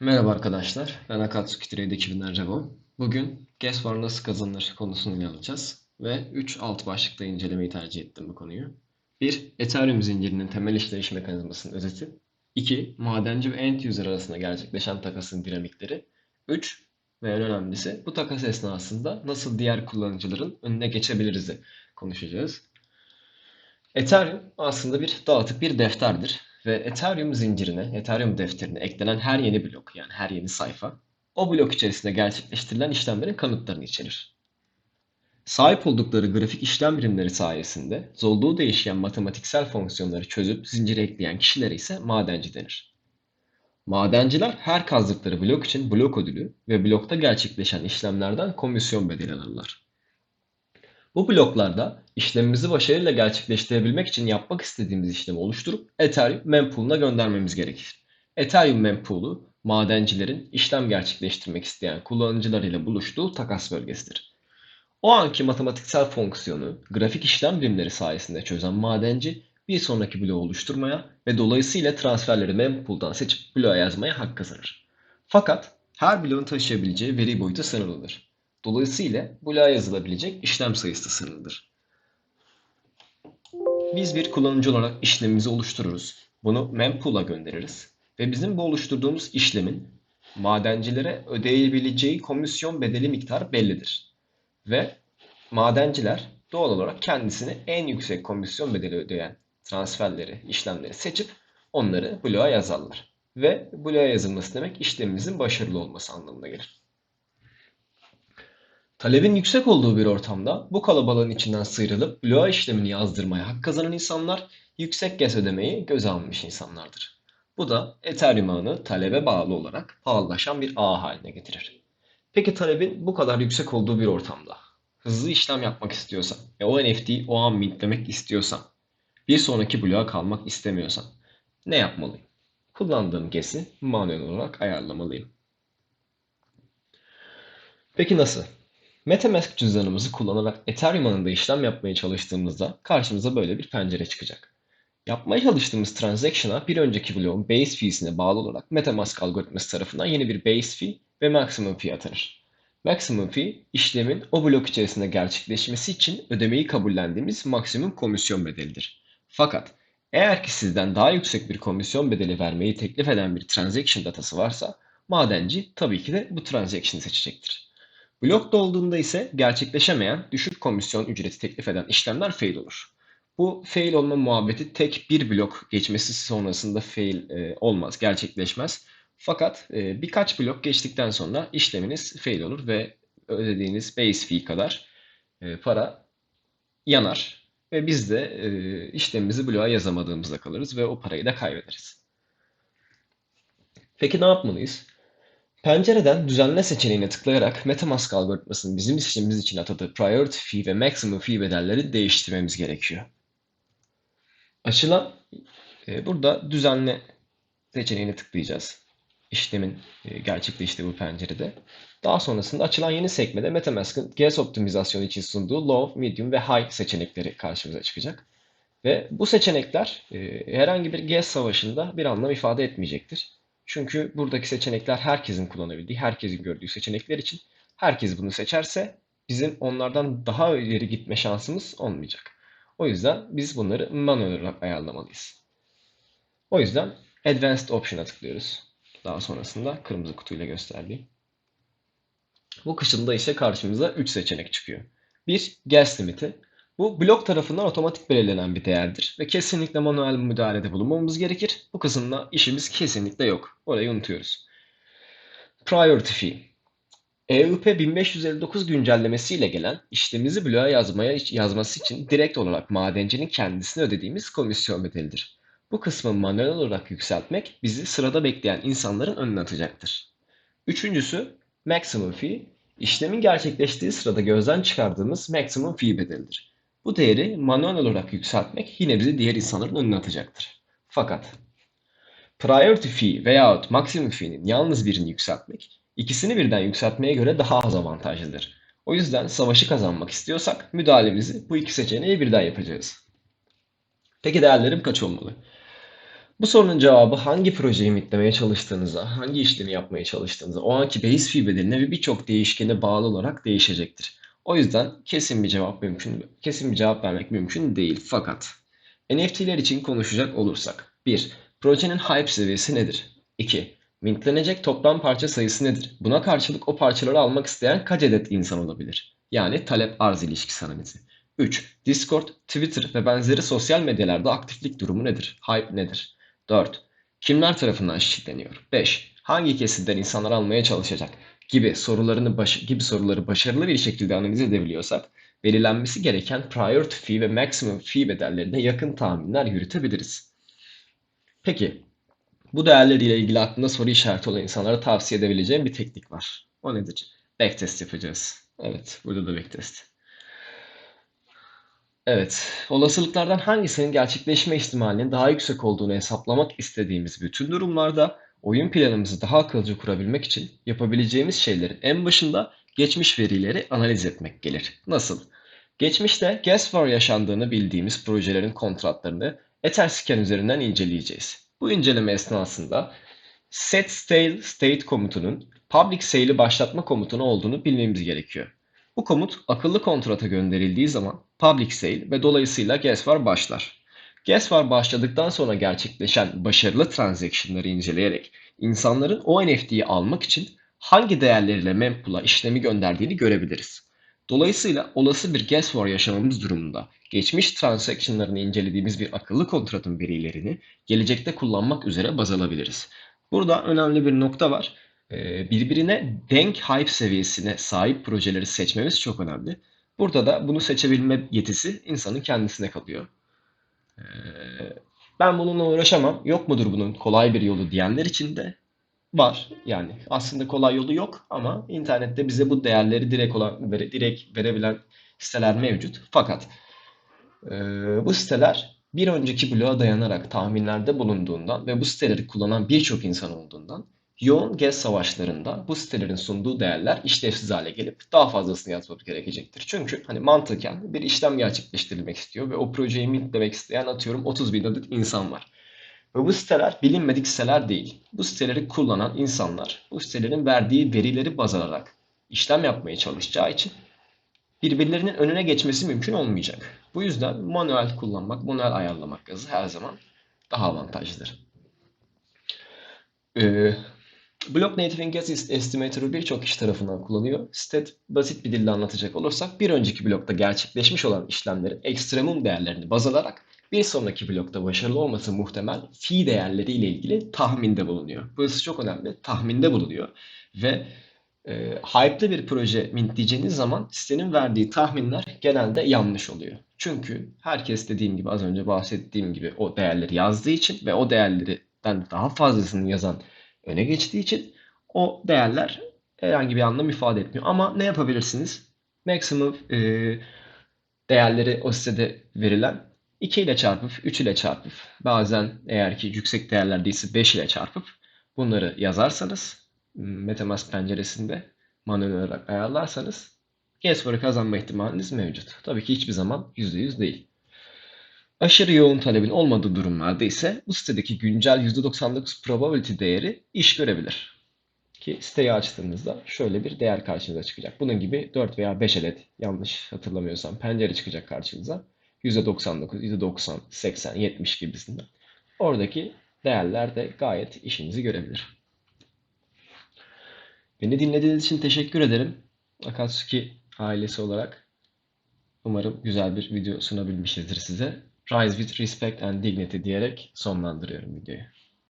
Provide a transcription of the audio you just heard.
Merhaba arkadaşlar, ben Akatsuki Trade ekibinden Revo. Bugün gas var nasıl kazanılır konusunu ele alacağız ve 3 alt başlıkta incelemeyi tercih ettim bu konuyu. 1. Ethereum zincirinin temel işleyiş mekanizmasının özeti. 2. Madenci ve end user arasında gerçekleşen takasın dinamikleri. 3. Ve en önemlisi bu takas esnasında nasıl diğer kullanıcıların önüne geçebiliriz'i konuşacağız. Ethereum aslında bir dağıtık bir defterdir ve Ethereum zincirine, Ethereum defterine eklenen her yeni blok yani her yeni sayfa o blok içerisinde gerçekleştirilen işlemlerin kanıtlarını içerir. Sahip oldukları grafik işlem birimleri sayesinde zolduğu değişken matematiksel fonksiyonları çözüp zincire ekleyen kişilere ise madenci denir. Madenciler her kazdıkları blok için blok ödülü ve blokta gerçekleşen işlemlerden komisyon bedeli alırlar. Bu bloklarda işlemimizi başarıyla gerçekleştirebilmek için yapmak istediğimiz işlemi oluşturup Ethereum mempool'una göndermemiz gerekir. Ethereum mempool'u madencilerin işlem gerçekleştirmek isteyen kullanıcılar ile buluştuğu takas bölgesidir. O anki matematiksel fonksiyonu grafik işlem birimleri sayesinde çözen madenci bir sonraki bloğu oluşturmaya ve dolayısıyla transferleri mempool'dan seçip bloğa yazmaya hak kazanır. Fakat her bloğun taşıyabileceği veri boyutu sınırlıdır. Dolayısıyla bloğa yazılabilecek işlem sayısı sınırlıdır. Biz bir kullanıcı olarak işlemimizi oluştururuz. Bunu mempool'a göndeririz. Ve bizim bu oluşturduğumuz işlemin madencilere ödeyebileceği komisyon bedeli miktarı bellidir. Ve madenciler doğal olarak kendisine en yüksek komisyon bedeli ödeyen transferleri, işlemleri seçip onları bloğa yazarlar. Ve bloğa yazılması demek işlemimizin başarılı olması anlamına gelir. Talebin yüksek olduğu bir ortamda bu kalabalığın içinden sıyrılıp bloğa işlemini yazdırmaya hak kazanan insanlar yüksek gas ödemeyi göze almış insanlardır. Bu da Ethereum ağını talebe bağlı olarak pahalılaşan bir ağ haline getirir. Peki talebin bu kadar yüksek olduğu bir ortamda hızlı işlem yapmak istiyorsan ve o NFT'yi o an mintlemek istiyorsan bir sonraki bloğa kalmak istemiyorsan ne yapmalıyım? Kullandığım gas'i manuel olarak ayarlamalıyım. Peki nasıl? Metamask cüzdanımızı kullanarak Ethereum ağında işlem yapmaya çalıştığımızda karşımıza böyle bir pencere çıkacak. Yapmaya çalıştığımız transaction'a bir önceki bloğun base fee'sine bağlı olarak Metamask algoritması tarafından yeni bir base fee ve maximum fee atanır. Maximum fee, işlemin o blok içerisinde gerçekleşmesi için ödemeyi kabullendiğimiz maksimum komisyon bedelidir. Fakat eğer ki sizden daha yüksek bir komisyon bedeli vermeyi teklif eden bir transaction datası varsa madenci tabii ki de bu transaction'ı seçecektir. Blokta olduğunda ise gerçekleşemeyen düşük komisyon ücreti teklif eden işlemler fail olur. Bu fail olma muhabbeti tek bir blok geçmesi sonrasında fail e, olmaz, gerçekleşmez. Fakat e, birkaç blok geçtikten sonra işleminiz fail olur ve ödediğiniz base fee kadar e, para yanar. Ve biz de e, işlemimizi bloğa yazamadığımızda kalırız ve o parayı da kaybederiz. Peki ne yapmalıyız? Pencereden düzenle seçeneğine tıklayarak MetaMask algoritmasının bizim işlemimiz için atadığı priority fee ve maximum fee bedelleri değiştirmemiz gerekiyor. Açılan e, burada düzenle seçeneğine tıklayacağız. İşlemin e, gerçekleştiği bu pencerede. Daha sonrasında açılan yeni sekmede MetaMask'ın gas optimizasyonu için sunduğu low, medium ve high seçenekleri karşımıza çıkacak. Ve bu seçenekler e, herhangi bir gas savaşında bir anlam ifade etmeyecektir. Çünkü buradaki seçenekler herkesin kullanabildiği, herkesin gördüğü seçenekler için herkes bunu seçerse bizim onlardan daha ileri gitme şansımız olmayacak. O yüzden biz bunları manuel olarak ayarlamalıyız. O yüzden Advanced Option'a tıklıyoruz. Daha sonrasında kırmızı kutuyla gösterdiğim. Bu kısımda ise karşımıza 3 seçenek çıkıyor. 1. Gas limiti. Bu blok tarafından otomatik belirlenen bir değerdir ve kesinlikle manuel müdahalede bulunmamız gerekir. Bu kısımda işimiz kesinlikle yok. Orayı unutuyoruz. Priority fee. EUP 1559 güncellemesiyle gelen işlemimizi bloğa yazmaya yazması için direkt olarak madencinin kendisine ödediğimiz komisyon bedelidir. Bu kısmı manuel olarak yükseltmek bizi sırada bekleyen insanların önüne atacaktır. Üçüncüsü maximum fee. İşlemin gerçekleştiği sırada gözden çıkardığımız maximum fee bedelidir. Bu değeri manuel olarak yükseltmek yine bizi diğer insanların önüne atacaktır. Fakat priority fee veyahut maximum fee'nin yalnız birini yükseltmek ikisini birden yükseltmeye göre daha az avantajlıdır. O yüzden savaşı kazanmak istiyorsak müdahalemizi bu iki seçeneği birden yapacağız. Peki değerlerim kaç olmalı? Bu sorunun cevabı hangi projeyi mitlemeye çalıştığınıza, hangi işlemi yapmaya çalıştığınıza, o anki base fee bedeline ve birçok değişkene bağlı olarak değişecektir. O yüzden kesin bir cevap mümkün, kesin bir cevap vermek mümkün değil. Fakat NFT'ler için konuşacak olursak 1. Projenin hype seviyesi nedir? 2. Mintlenecek toplam parça sayısı nedir? Buna karşılık o parçaları almak isteyen kaç adet insan olabilir? Yani talep arz ilişkisi analizi. 3. Discord, Twitter ve benzeri sosyal medyalarda aktiflik durumu nedir? Hype nedir? 4. Kimler tarafından şişitleniyor? 5. Hangi kesimden insanlar almaya çalışacak? Gibi sorularını baş, gibi soruları başarılı bir şekilde analiz edebiliyorsak belirlenmesi gereken priority fee ve maximum fee bedellerine yakın tahminler yürütebiliriz. Peki bu değerleriyle ilgili aklında soru işareti olan insanlara tavsiye edebileceğim bir teknik var. O nedir? Backtest yapacağız. Evet, burada da backtest. Evet, olasılıklardan hangisinin gerçekleşme ihtimalinin daha yüksek olduğunu hesaplamak istediğimiz bütün durumlarda oyun planımızı daha akılcı kurabilmek için yapabileceğimiz şeylerin en başında geçmiş verileri analiz etmek gelir. Nasıl? Geçmişte gas war yaşandığını bildiğimiz projelerin kontratlarını Etherscan üzerinden inceleyeceğiz. Bu inceleme esnasında set stale state komutunun public sale'i başlatma komutu olduğunu bilmemiz gerekiyor. Bu komut akıllı kontrata gönderildiği zaman public sale ve dolayısıyla gas var başlar. Gas var başladıktan sonra gerçekleşen başarılı transaction'ları inceleyerek insanların o NFT'yi almak için hangi değerleriyle mempula işlemi gönderdiğini görebiliriz. Dolayısıyla olası bir gas war yaşamamız durumunda geçmiş transaction'larını incelediğimiz bir akıllı kontratın verilerini gelecekte kullanmak üzere baz alabiliriz. Burada önemli bir nokta var. Ee, birbirine denk hype seviyesine sahip projeleri seçmemiz çok önemli. Burada da bunu seçebilme yetisi insanın kendisine kalıyor. Ee, ben bununla uğraşamam, yok mudur bunun kolay bir yolu diyenler için de var. Yani aslında kolay yolu yok ama internette bize bu değerleri direkt olan direkt verebilen siteler mevcut. Fakat e, bu siteler bir önceki bloğa dayanarak tahminlerde bulunduğundan ve bu siteleri kullanan birçok insan olduğundan yoğun gez savaşlarında bu sitelerin sunduğu değerler işlevsiz hale gelip daha fazlasını yazmamız gerekecektir. Çünkü hani mantıken bir işlem gerçekleştirilmek istiyor ve o projeyi mintlemek isteyen atıyorum 30 bin adet insan var. Ve bu siteler bilinmedik siteler değil. Bu siteleri kullanan insanlar bu sitelerin verdiği verileri baz alarak işlem yapmaya çalışacağı için birbirlerinin önüne geçmesi mümkün olmayacak. Bu yüzden manuel kullanmak, manuel ayarlamak yazı her zaman daha avantajlıdır. Ee, Block Native Ingest Estimator'ı birçok kişi tarafından kullanıyor. Stet basit bir dille anlatacak olursak bir önceki blokta gerçekleşmiş olan işlemlerin ekstremum değerlerini baz alarak bir sonraki blokta başarılı olması muhtemel fi değerleri ile ilgili tahminde bulunuyor. Burası çok önemli. Tahminde bulunuyor. Ve e, hype'lı bir proje mintleyeceğiniz zaman sitenin verdiği tahminler genelde yanlış oluyor. Çünkü herkes dediğim gibi az önce bahsettiğim gibi o değerleri yazdığı için ve o değerlerden daha fazlasını yazan öne geçtiği için o değerler herhangi bir anlam ifade etmiyor. Ama ne yapabilirsiniz? Maximum e, değerleri o sitede verilen 2 ile çarpıp 3 ile çarpıp bazen eğer ki yüksek değerlerdeyse 5 ile çarpıp bunları yazarsanız MetaMask penceresinde manuel olarak ayarlarsanız Guesswork kazanma ihtimaliniz mevcut. Tabii ki hiçbir zaman %100 değil. Aşırı yoğun talebin olmadığı durumlarda ise bu sitedeki güncel %99 probability değeri iş görebilir. Ki siteyi açtığınızda şöyle bir değer karşınıza çıkacak. Bunun gibi 4 veya 5 adet yanlış hatırlamıyorsam pencere çıkacak karşınıza. %99, %90, 80, 70 gibisinden. Oradaki değerler de gayet işinizi görebilir. Beni dinlediğiniz için teşekkür ederim. Akatsuki ailesi olarak umarım güzel bir video sunabilmişizdir size. Rise with respect and dignity diyerek sonlandırıyorum videoyu.